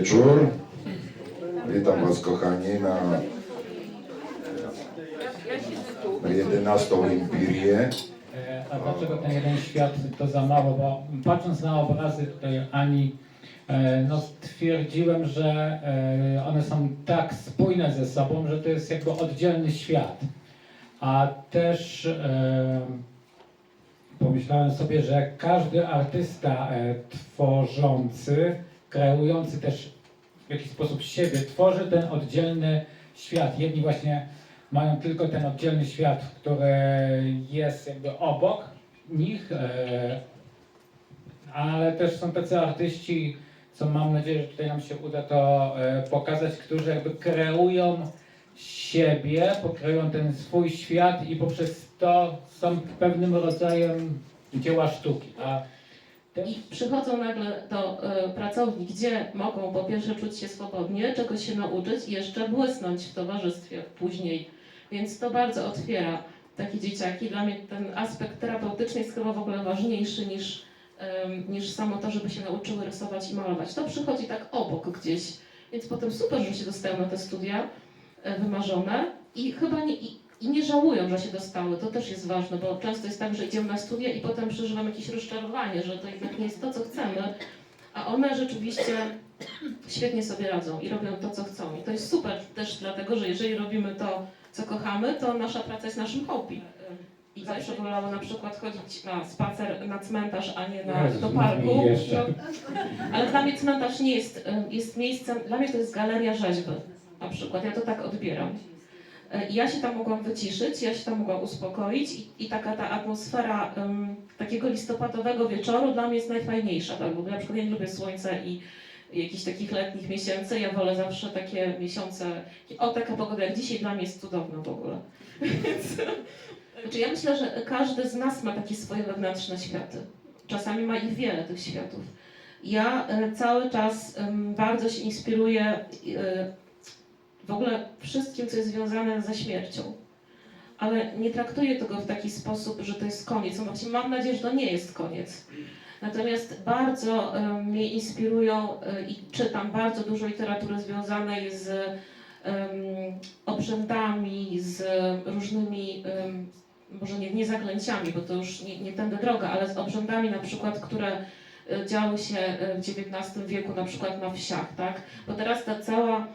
wieczór. Witam Was kochani na, na 11 Empirię. E, A dlaczego ten jeden świat to za mało? Bo patrząc na obrazy tutaj Ani, e, no stwierdziłem, że e, one są tak spójne ze sobą, że to jest jakby oddzielny świat. A też e, pomyślałem sobie, że każdy artysta tworzący, kreujący też w jakiś sposób siebie, tworzy ten oddzielny świat. Jedni właśnie mają tylko ten oddzielny świat, który jest jakby obok nich, e, ale też są tacy artyści, co mam nadzieję, że tutaj nam się uda to e, pokazać, którzy jakby kreują siebie, pokreują ten swój świat i poprzez to są pewnym rodzajem dzieła sztuki. A I przychodzą nagle do e, pracowni, gdzie mogą po pierwsze czuć się swobodnie, czegoś się nauczyć i jeszcze błysnąć w towarzystwie później. Więc to bardzo otwiera takie dzieciaki. Dla mnie ten aspekt terapeutyczny jest chyba w ogóle ważniejszy niż, niż samo to, żeby się nauczyły rysować i malować. To przychodzi tak obok gdzieś. Więc potem super, że się dostają na te studia e, wymarzone i chyba nie, i, i nie żałują, że się dostały. To też jest ważne, bo często jest tak, że idziemy na studia i potem przeżywamy jakieś rozczarowanie, że to jednak nie jest to, co chcemy, a one rzeczywiście świetnie sobie radzą i robią to, co chcą. I to jest super też dlatego, że jeżeli robimy to, co kochamy, to nasza praca jest naszym hobby. I zawsze wolało na przykład chodzić na spacer na cmentarz, a nie na, do parku. No, ale dla mnie cmentarz nie jest, y, jest miejscem, dla mnie to jest galeria rzeźby na przykład. Ja to tak odbieram. Ja się tam mogłam wyciszyć, ja się tam mogłam uspokoić i, i taka ta atmosfera ym, takiego listopadowego wieczoru dla mnie jest najfajniejsza. Tak? Bo na przykład ja nie lubię słońca i jakichś takich letnich miesięcy. Ja wolę zawsze takie miesiące. O, taka pogoda jak dzisiaj dla mnie jest cudowna w ogóle. Znaczy ja myślę, że każdy z nas ma takie swoje wewnętrzne światy. Czasami ma ich wiele, tych światów. Ja e, cały czas bardzo się inspiruję e, w ogóle wszystkim, co jest związane ze śmiercią. Ale nie traktuję tego w taki sposób, że to jest koniec. No właśnie mam nadzieję, że to nie jest koniec. Natomiast bardzo mnie inspirują e, i czytam bardzo dużo literatury związanej z em, obrzędami, z różnymi, może nie, nie zaklęciami, bo to już nie, nie tędy droga, ale z obrzędami na przykład, które e, działy się e, w XIX wieku, na przykład na wsiach, tak? Bo teraz ta cała,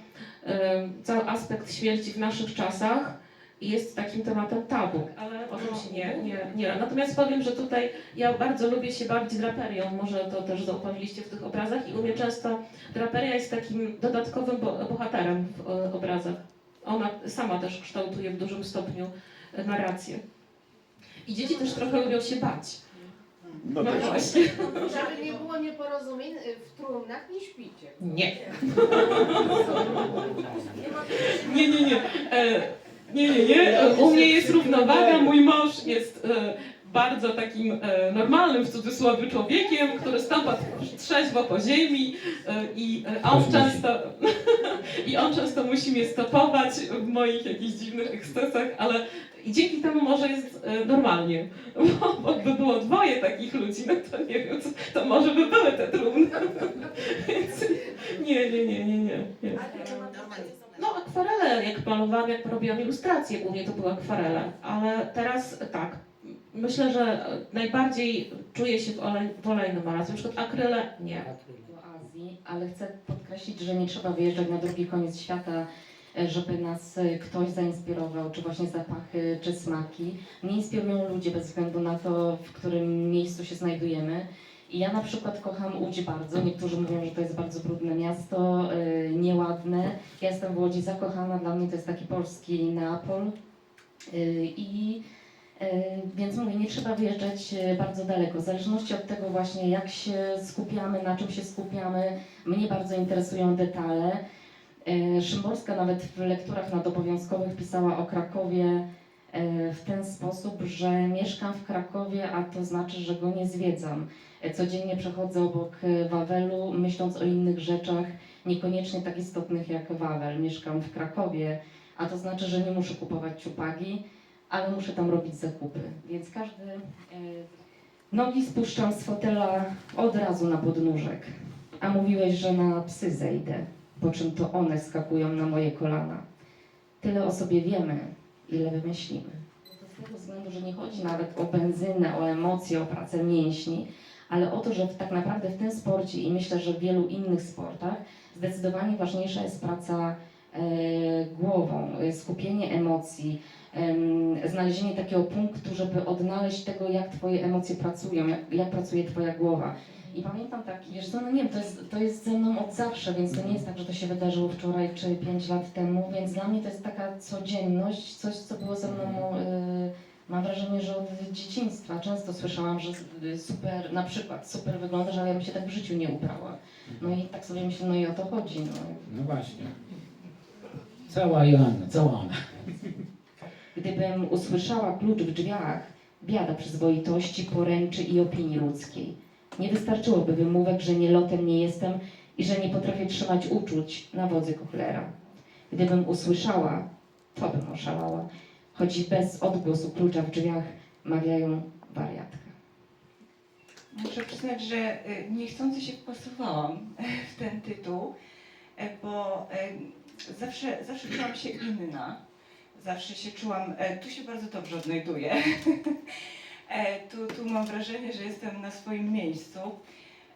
cały aspekt śmierci w naszych czasach jest takim tematem tabu, ale o tym się nie, nie, nie. Natomiast powiem, że tutaj ja bardzo lubię się bawić draperią, może to też zauważyliście w tych obrazach i u mnie często draperia jest takim dodatkowym bo, bohaterem w e, obrazach. Ona sama też kształtuje w dużym stopniu narrację. I dzieci też trochę lubią się bać. No No też. właśnie. Żeby nie było nieporozumień, y, w trumnach nie śpicie. Nie. Nie, nie, nie. E, nie, nie, nie. E, U mnie jest równowaga. Mój mąż jest e, bardzo takim e, normalnym w cudzysłowie człowiekiem, który stąpa trzeźwo po ziemi e, i e, a on często i on często musi mnie stopować w moich jakichś dziwnych ekscesach, ale i dzięki temu może jest e, normalnie. Bo, bo by było dwoje takich ludzi, no to nie wiem, co, to może by były te trumny. Więc nie, nie, nie, nie, nie. nie. No akwarele, jak malowałam, jak robiłam ilustracje, głównie to były akwarele, ale teraz tak, myślę, że najbardziej czuję się w, olej, w olejnym malarstwie, na przykład akryle nie. do Azji, ale chcę podkreślić, że nie trzeba wyjeżdżać na drugi koniec świata, żeby nas e, ktoś zainspirował, czy właśnie zapachy, czy smaki. Mnie inspirują ludzie bez względu na to, w którym miejscu się znajdujemy. I ja na przykład kocham Łódź bardzo. Niektórzy mówią, że to jest bardzo brudne miasto, e, nieładne. Ja jestem w Łodzi zakochana, dla mnie to jest taki polski Neapol. E, I E, Więc mówię, nie trzeba wyjeżdżać e, bardzo daleko. W zależności od tego właśnie, jak się skupiamy, na czym się skupiamy, mnie bardzo interesują detale. E, Szymborska nawet w lekturach nadobowiązkowych pisała o Krakowie e, w ten sposób, że mieszkam w Krakowie, a to znaczy, że go nie zwiedzam. E, Codziennie przechodzę obok Wawelu, myśląc o innych rzeczach, niekoniecznie tak istotnych jak Wawel. Mieszkam w Krakowie, a to znaczy, że nie muszę kupować ciupagi, ale muszę tam robić zakupy. Więc każdy nogi spuszczam z fotela od razu na podnóżek. A mówiłeś, że na psy zejdę, po czym to one skakują na moje kolana. Tyle o sobie wiemy, ile wymyślimy. To z tego względu, że nie chodzi nawet o benzynę, o emocje, o pracę mięśni, ale o to, że tak naprawdę w tym sporcie i myślę, że w wielu innych sportach zdecydowanie ważniejsza jest praca e, głową, e, skupienie emocji, em, znalezienie takiego punktu, żeby odnaleźć tego, jak Twoje emocje pracują, jak, jak pracuje Twoja głowa. I pamiętam taki, wiesz co, no nie wiem, to jest, to jest ze mną od zawsze, więc to nie jest tak, że to się wydarzyło wczoraj czy pięć lat temu, więc dla mnie to jest taka codzienność, coś, co było ze mną, y, mam wrażenie, że od dzieciństwa. Często słyszałam, że y, super, na przykład super wyglądasz, ale ja bym się tak w życiu nie ubrała. No i tak sobie myślę, no i o to chodzi, no. No właśnie. Cała Joanna, cała ona. Gdybym usłyszała klucz w drzwiach, biada przyzwoitości, poręczy i opinii ludzkiej. Nie wystarczyłoby wymówek, że nie lotem nie jestem i że nie potrafię trzymać uczuć na wodzy kochlera. Gdybym usłyszała, to bym oszalała, choć bez odgłosu klucza w drzwiach mawiają wariatka. Muszę przyznać, że y, niechcący się wpasowałam w ten tytuł, e, bo zawsze, zawsze czułam się inna. Zawsze się czułam, tu się bardzo dobrze odnajduję. E, Tu, tu mam wrażenie, że jestem na swoim miejscu.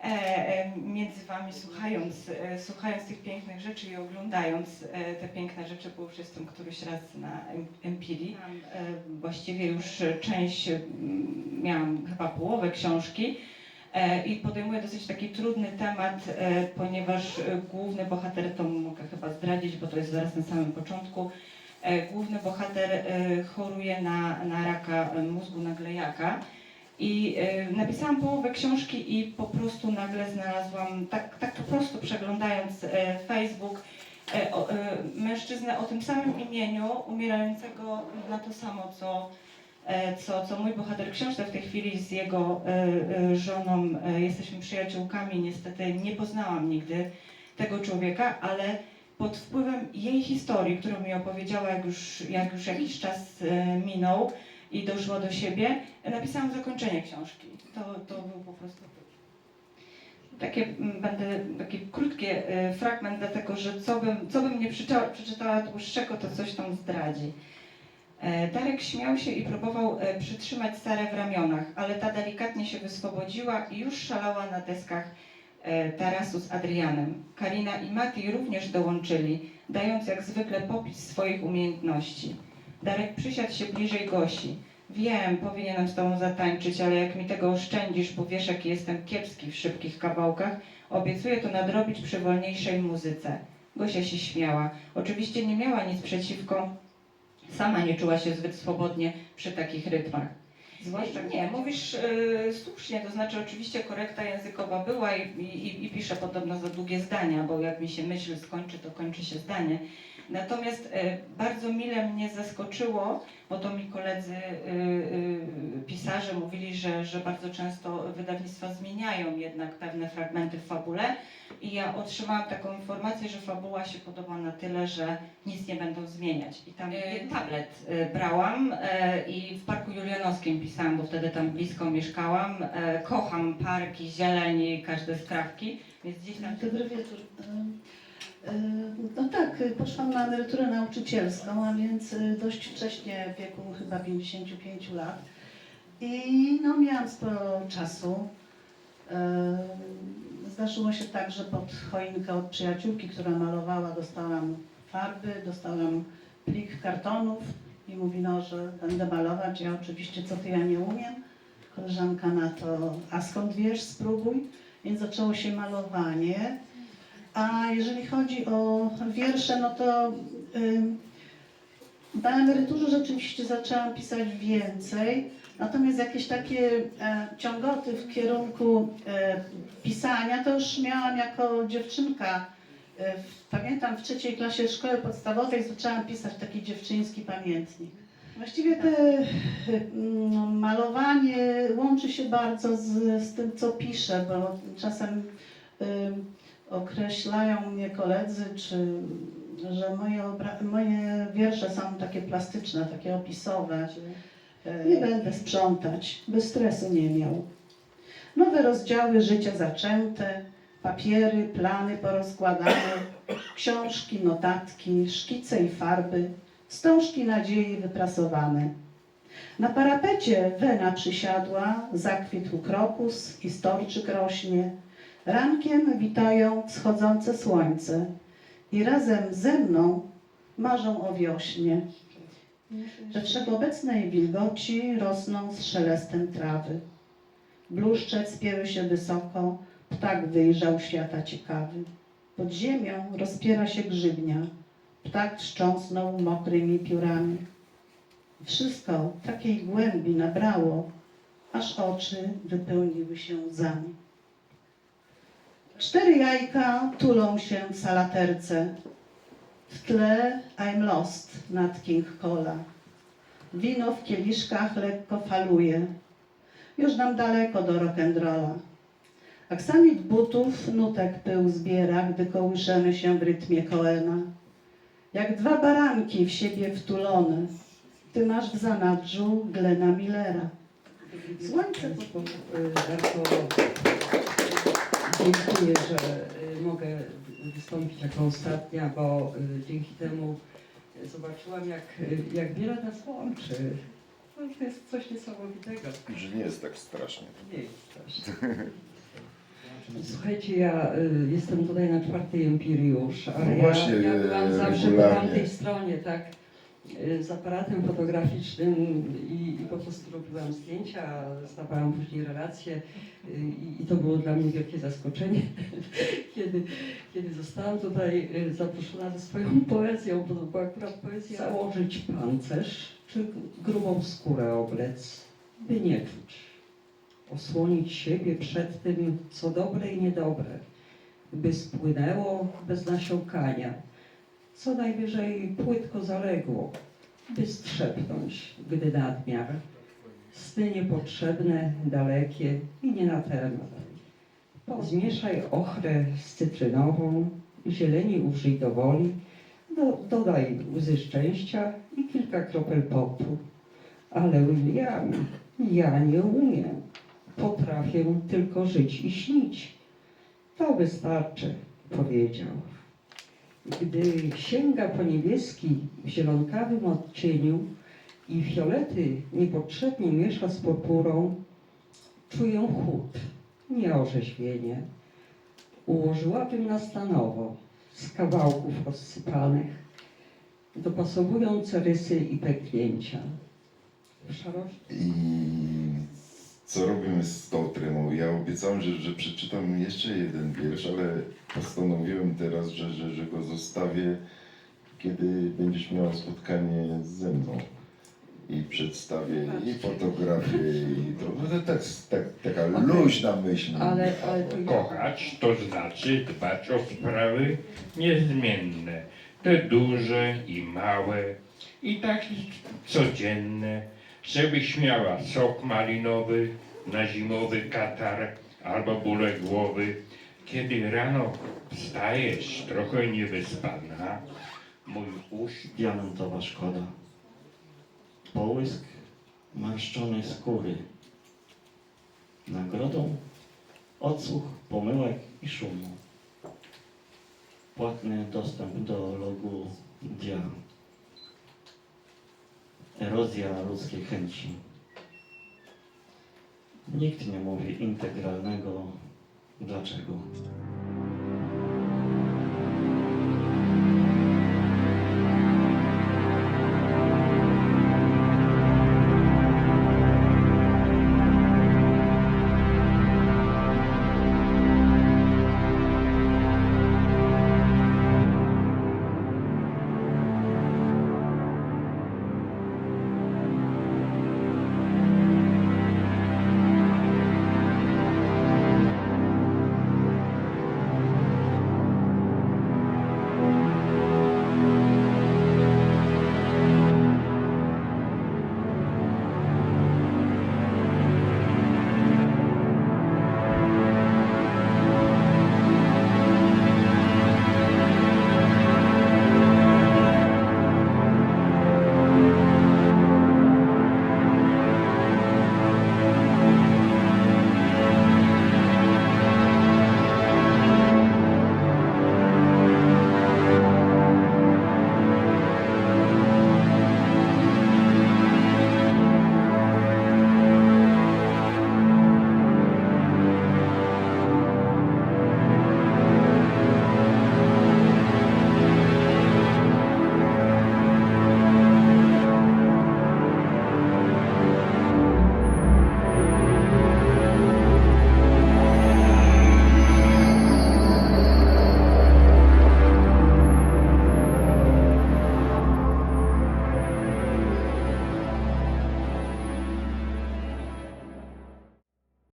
E, e, Między Wami słuchając, słuchając tych pięknych rzeczy i oglądając te piękne rzeczy, bo już jestem któryś raz na Em- Empiri. Mam, e, Właściwie już część, miałam chyba połowę książki, I podejmuję dosyć taki trudny temat, ponieważ główny bohater, to mogę chyba zdradzić, bo to jest zaraz na samym początku, główny bohater e, choruje na, na raka e, mózgu naglejaka. I e, napisałam połowę książki i po prostu nagle znalazłam, tak, tak po prostu przeglądając e, Facebook, e, e, mężczyznę o tym samym imieniu, umierającego na to samo, co e, co, co mój bohater książki w tej chwili z jego e, e, żoną e, jesteśmy przyjaciółkami. Niestety nie poznałam nigdy tego człowieka, ale pod wpływem jej historii, którą mi opowiedziała, jak już, jak już jakiś czas e, minął i doszła do siebie, napisałam zakończenie książki. To, to był po prostu takie, mm, będę, taki krótki e, fragment, dlatego że co bym, co bym nie przeczytała, przeczytała dłuższego, to coś tam zdradzi. E, Darek śmiał się i próbował przytrzymać Sarę w ramionach, ale ta delikatnie się wyswobodziła i już szalała na deskach tarasu z Adrianem. Karina i Mati również dołączyli, dając jak zwykle popis swoich umiejętności. Darek przysiadł się bliżej Gosi. Wiem, powinienem z tobą zatańczyć, ale jak mi tego oszczędzisz, bo wiesz, jaki jestem kiepski w szybkich kawałkach, obiecuję to nadrobić przy wolniejszej muzyce. Gosia się śmiała. Oczywiście nie miała nic przeciwko, sama nie czuła się zbyt swobodnie przy takich rytmach. Zwłaszcza nie, mówisz e, słusznie, to znaczy oczywiście korekta językowa była i, i, i piszę podobno za długie zdania, bo jak mi się myśl skończy, to kończy się zdanie. Natomiast e, bardzo mile mnie zaskoczyło, bo to mi koledzy e, e, pisarze mówili, że, że bardzo często wydawnictwa zmieniają jednak pewne fragmenty w fabule i ja otrzymałam taką informację, że fabuła się podoba na tyle, że nic nie będą zmieniać. I tam tablet brałam i w Parku Julianowskim pisałam, bo wtedy tam blisko mieszkałam. Kocham parki, zieleń i każde skrawki, więc gdzieś tam... Dobry wieczór. E, No tak, poszłam na emeryturę nauczycielską, a więc e, dość wcześnie, w wieku chyba 55 lat. I no, miałam sporo czasu. E, Zdarzyło się tak, że pod choinkę od przyjaciółki, która malowała, dostałam farby, dostałam plik kartonów i mówi, no, że będę malować. Ja oczywiście, co ty, ja nie umiem. Koleżanka na to, a skąd wiesz, spróbuj. Więc zaczęło się malowanie. A jeżeli chodzi o wiersze, no to na emeryturze rzeczywiście zaczęłam pisać więcej. Natomiast jakieś takie e, ciągoty w kierunku e, pisania to już miałam jako dziewczynka. E, pamiętam w trzeciej klasie szkoły podstawowej zaczęłam pisać taki dziewczyński pamiętnik. Właściwie te mm, malowanie łączy się bardzo z, z tym, co piszę, bo czasem ym, określają mnie koledzy, czy że moje, moje wiersze są takie plastyczne, takie opisowe. Nie będę sprzątać, by stresu nie miał. Nowe rozdziały życia zaczęte, Papiery, plany porozkładane, książki, notatki, szkice i farby, wstążki nadziei wyprasowane. Na parapecie Wena przysiadła, zakwitł krokus i storczyk rośnie. Rankiem witają wschodzące słońce i razem ze mną marzą o wiośnie. We wszechobecnej wilgoci rosną z szelestem trawy. Bluszcze spięły się wysoko, ptak wyjrzał świata ciekawy. Pod ziemią rozpiera się grzybnia, ptak wstrząsnął mokrymi piórami. Wszystko takiej głębi nabrało, aż oczy wypełniły się łzami. Cztery jajka tulą się w salaterce. W tle I'm lost nad King Cola. Wino w kieliszkach lekko faluje. Już nam daleko do rock'n'rolla. Aksamit butów nutek pył zbiera, gdy kołyszemy się w rytmie Coena. Jak dwa baranki w siebie wtulone, ty masz w zanadrzu Glena Millera. Słońce bardzo dziękuję, że y, mogę wystąpić jako ostatnia, bo y, dzięki temu zobaczyłam, jak, y, jak wiele nas łączy. To jest coś niesamowitego. Że nie jest tak strasznie. Nie jest też. Słuchajcie, ja y, jestem tutaj na czwartej Empiriusz, ale No ja, właśnie, ja y, byłam zawsze po regularnie. tamtej stronie, tak, y, z aparatem fotograficznym i, i po prostu robiłam zdjęcia, zdawałam później relacje y, i, i to było dla mnie wielkie zaskoczenie, kiedy, kiedy zostałam tutaj y, zaproszona ze swoją poezją, bo to była akurat poezja założyć pancerz czy grubą skórę oblec, by nie czuć. Osłonić siebie przed tym, co dobre i niedobre, by spłynęło bez nasiąkania, co najwyżej płytko zaległo, by strzepnąć, gdy nadmiar, sny niepotrzebne, dalekie i nie na temat. Zmieszaj ochrę z cytrynową, zieleni użyj do woli, do, dodaj łzy szczęścia i kilka kropel potu. Ale Williamie, ja nie umiem potrafię tylko żyć i śnić. To wystarczy, powiedział. Gdy sięga po niebieski w zielonkawym odcieniu i fiolety niepotrzebnie miesza z purpurą, czuję chłód, nie orzeźwienie. Ułożyłabym na stanowo z kawałków rozsypanych, dopasowując rysy i pęknięcia. W szarości co robimy z tą tremą? Ja obiecałem, że, że przeczytam jeszcze jeden wiersz, ale postanowiłem teraz, że, że, że go zostawię, kiedy będziesz miała spotkanie ze mną. I przedstawię i fotografię, i to, no to tak, tak, taka luźna myśl. Ale, ale to ja, Kochać to znaczy dbać o sprawy niezmienne, te duże i małe, i takie codzienne, żebyś miała sok malinowy na zimowy katar albo bóle głowy. Kiedy rano wstajesz trochę niewyspana, mój uśmiech diamentowa szkoda. Połysk marszczonej skóry. Nagrodą odsłuch pomyłek i szumu. Płatny dostęp do logu dia. Erozja ludzkiej chęci. Nikt nie mówi integralnego dlaczego.